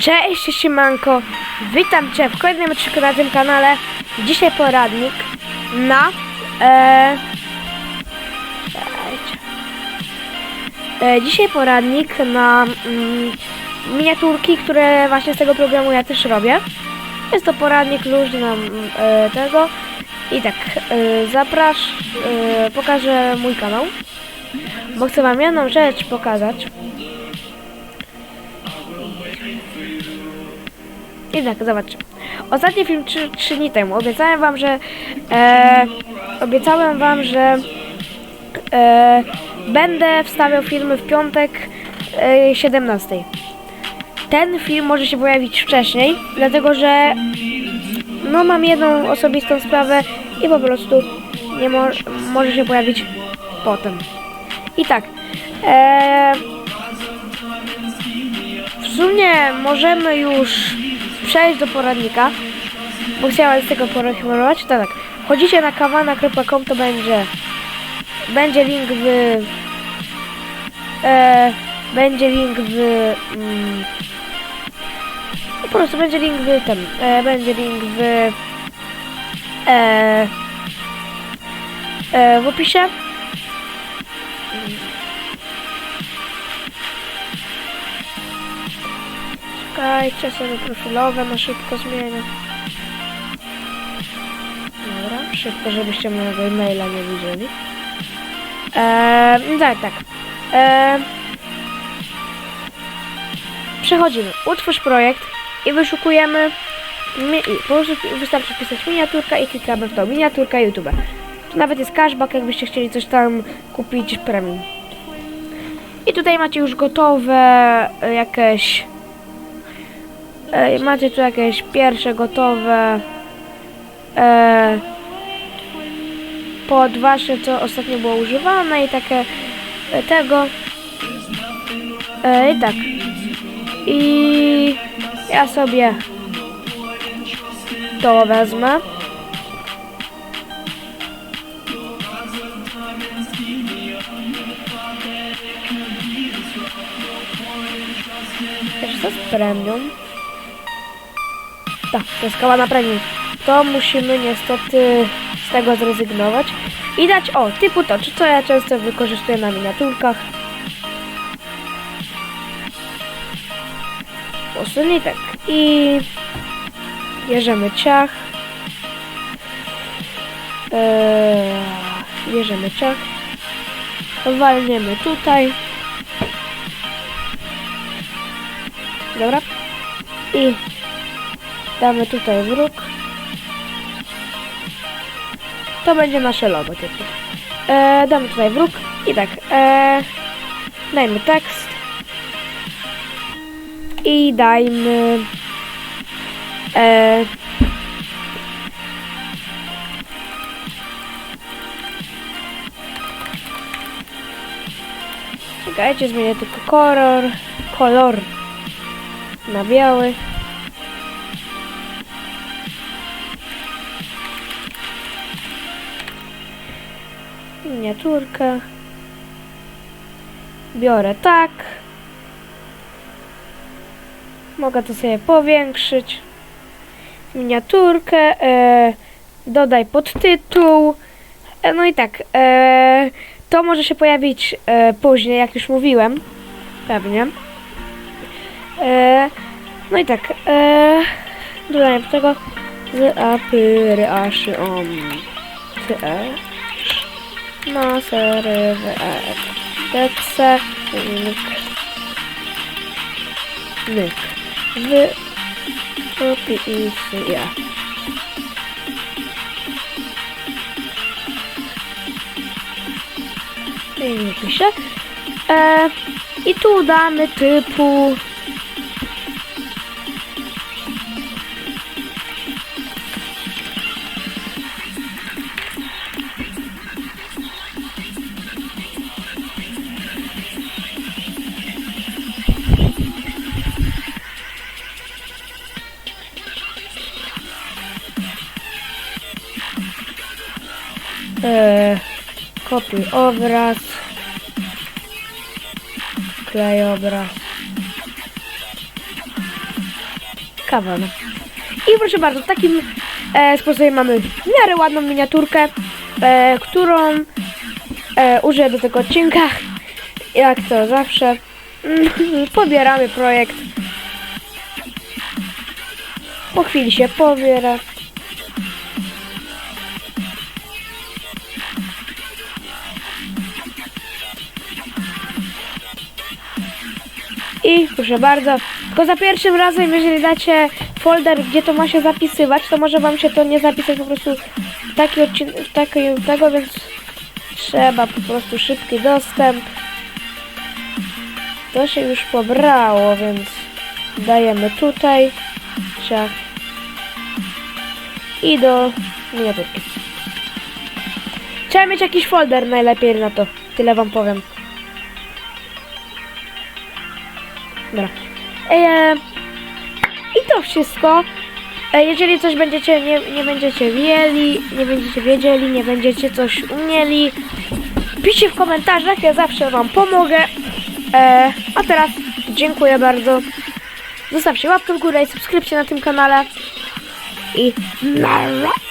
Cześć, siemanko. Witam Cię w kolejnym odcinku na tym kanale. Dzisiaj poradnik na... E, e, dzisiaj poradnik na mm, miniaturki, które właśnie z tego programu ja też robię. Jest to poradnik luźny na mm, e, tego. I tak, e, zaprasz, e, pokażę mój kanał. Bo chcę Wam jedną rzecz pokazać. I tak, zobaczcie. Ostatni film 3, trzy dni temu. Obiecałem wam, że e, obiecałem wam, że e, będę wstawiał filmy w piątek e, 17. Ten film może się pojawić wcześniej, dlatego że no mam jedną osobistą sprawę i po prostu nie mo może się pojawić potem. I tak. E, w sumie możemy już przejść do poradnika, bo chciałem z tego poreklamować. To tak, chodzicie na kawana.com to będzie będzie link w e, będzie link w mm, po prostu będzie link w tym, e, będzie link w e, e, w opisie. Czekajcie sobie profilowe na szybko zmienię. Dobra, szybko, żebyście mojego e-maila nie widzieli. Eee, tak, tak. Eee, przechodzimy. Utwórz projekt i wyszukujemy. Po prostu wystarczy wpisać miniaturka i klikamy w to. Miniaturka YouTube. Tu nawet jest cashback, jakbyście chcieli coś tam kupić premium. I tutaj macie już gotowe e, jakieś E, macie tu jakieś pierwsze gotowe e, pod wasze, co ostatnio było używane i takie e, tego. E, I tak. I ja sobie to wezmę. Też to jest premium. Tak, to jest kała na premium. To musimy niestety z tego zrezygnować. I dać, o, typu to, czy co ja często wykorzystuję na miniaturkach. Posunie tak. I bierzemy ciach. Eee, bierzemy ciach. Walniemy tutaj. Dobra. I damy tutaj wróg. To będzie nasze logo typu. E, damy tutaj wróg i tak. E, dajmy tekst. I dajmy. E, Czekajcie, zmienię tylko kolor, kolor na biały. Miniaturkę. Biorę tak. Mogę to sobie powiększyć. Miniaturkę. E, dodaj podtytuł. E, no i tak. E, to może się pojawić e, później, jak już mówiłem. Pewnie. E, no i tak. E, dodajmy do tego z apyry aszy om. Ty, e, tece nyk nyk w opisie i nie piszę e, i tu damy typu e, kopiuj obraz klej obraz kawana. I proszę bardzo, w takim e, sposobie mamy w miarę ładną miniaturkę, e, którą e, użyję do tego odcinka. Jak to zawsze. Pobieramy projekt. Po chwili się pobiera. I proszę bardzo, tylko za pierwszym razem, jeżeli dacie folder, gdzie to ma się zapisywać, to może wam się to nie zapisać po prostu w taki odcinek, tego, więc trzeba po prostu szybki dostęp. To się już pobrało, więc dajemy tutaj. Ciach. I do miniaturki. Trzeba mieć jakiś folder najlepiej na to. Tyle wam powiem. Dobra. E, I to wszystko. E, jeżeli coś będziecie, nie, nie będziecie wiedzieli, nie będziecie wiedzieli, nie będziecie coś umieli, piszcie w komentarzach, ja zawsze wam pomogę. E, a teraz dziękuję bardzo. Zostawcie łapkę w górę i subskrypcję na tym kanale. I nara!